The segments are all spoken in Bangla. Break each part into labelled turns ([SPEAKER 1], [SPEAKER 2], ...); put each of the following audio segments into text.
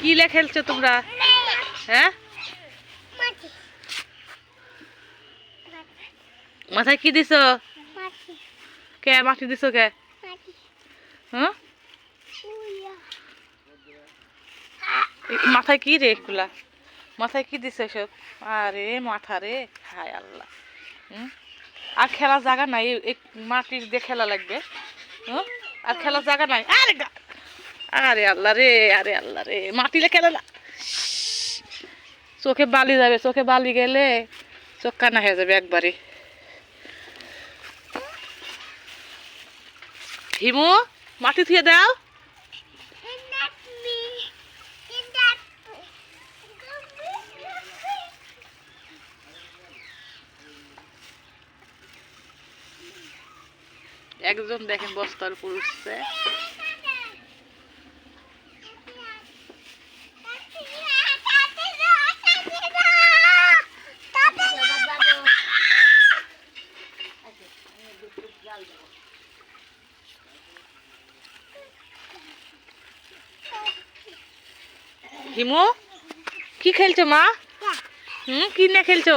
[SPEAKER 1] কি লে খেলছো তোমরা? হ্যাঁ? মাথায় কি দিছো? কে, মাটি দিছো কে? মাথায় কি রে এগুলা? মাথায় কি দিছে সব আরে, মাথা রে, হায় আল্লাহ। হুম? আর খেলার জায়গা নাই মাটির দিয়ে খেলা লাগবে? আর খেলার জায়গা নাই। আরে আরে আল্লাহ রে, আরে আল্লাহ রে। মাটিলে খেলা না চোখে বালি যাবে, চোখে বালি গেলে চোখ কানা হয়ে যাবে একবারে। হিমু, মাটি থুয়ে দাও। একজন দেখেন বস্তার উপর হিমু কি খেলছো মা? হুম কি নিয়ে খেলছো?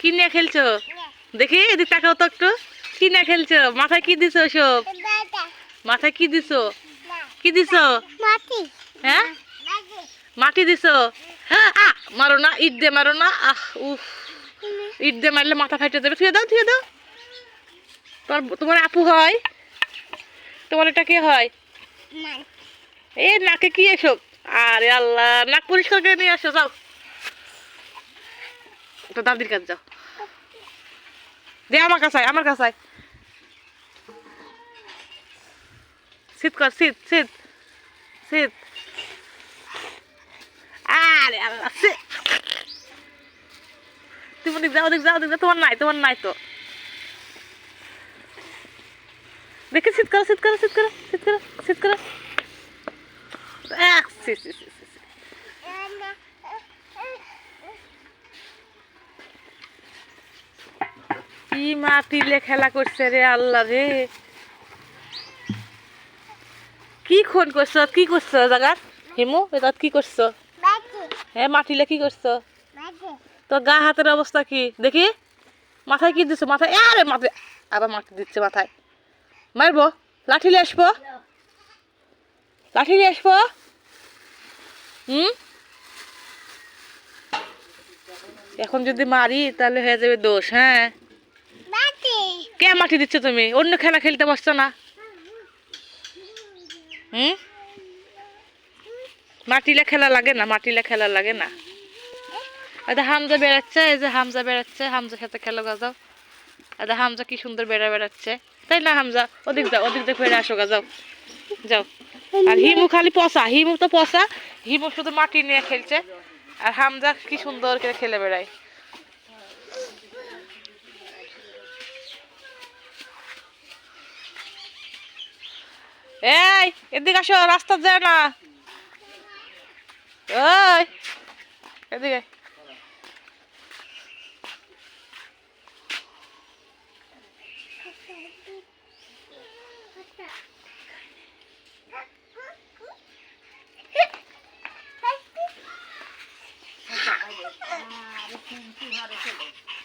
[SPEAKER 1] কি নিয়ে খেলছো? দেখি এদিক তাকাও তো একটু। কি নিয়ে খেলছো? মাথায় কি দিছো সব মাথায় কি দিছো? কি দিছো? হ্যাঁ? মাটি দিছো? হ্যাঁ, মারো না ইট দে মারো না। আহ উফ। ইট দে মারলে মাথা ফাইটে যাবে। থুয়ে দাও থুয়ে দাও। তোমার তোমার আপু হয়? তোমার এটা কে হয়? এ নাকে কি এসব? আরে আল্লাহ, নাক পরিষ্কার করে নিয়ে আসো, যাও। তো দাদির কাছে যাও। দে আমার কাছে আমার কাছে। শীত কর শীত শীত শীত আরে আল্লাহ শীত তুমি ওদিক যাও ওদিক যাও ওদিক যাও, তোমার নাই তোমার নাই তো। দেখে শীত করো শীত করো শীত করো শীত করো শীত করো আহ, শীত, শীত, শীত, শীত, শীত। কি মাটিলে খেলা করছে রে আল্লাহ রে। কি খুন করছ? কি করছ জাগাত? হিমু এটা কি করছ? হ্যাঁ মাটিলে কি করছ? তোর গা হাতের অবস্থা কি? দেখি। মাথায় কি দিছো? মাথায় আরে মাথায় আবার মাটি দিচ্ছে মাথায়। মারবো? লাঠি নিয়ে আসব? লাঠি নিয়ে আসব? হুম? এখন যদি মারি তাহলে হয়ে যাবে দোষ হ্যাঁ? কে মাটি দিচ্ছ তুমি? অন্য খেলা খেলতে বসছো না? হুম? মাটিলে খেলা লাগে না মাটিলে খেলা লাগে না। এটা হামজা বেড়াচ্ছে এই যে হামজা বেড়াচ্ছে হামজার সাথে খেলো গা যাও এটা হামজা কি সুন্দর বেড়া বেড়াচ্ছে। তাই না হামজা? ওদিক যাও ওদিক দিয়ে ফেরে আসো গা যাও। যাও। আর হিমু খালি পচা হিমু তো পচা হিমু শুধু মাটি নিয়ে খেলছে। আর হামজা কি সুন্দর করে খেলে বেড়ায়। এই এদিকে আসো রাস্তা যায় না। ওই এদিকে। how to kill him.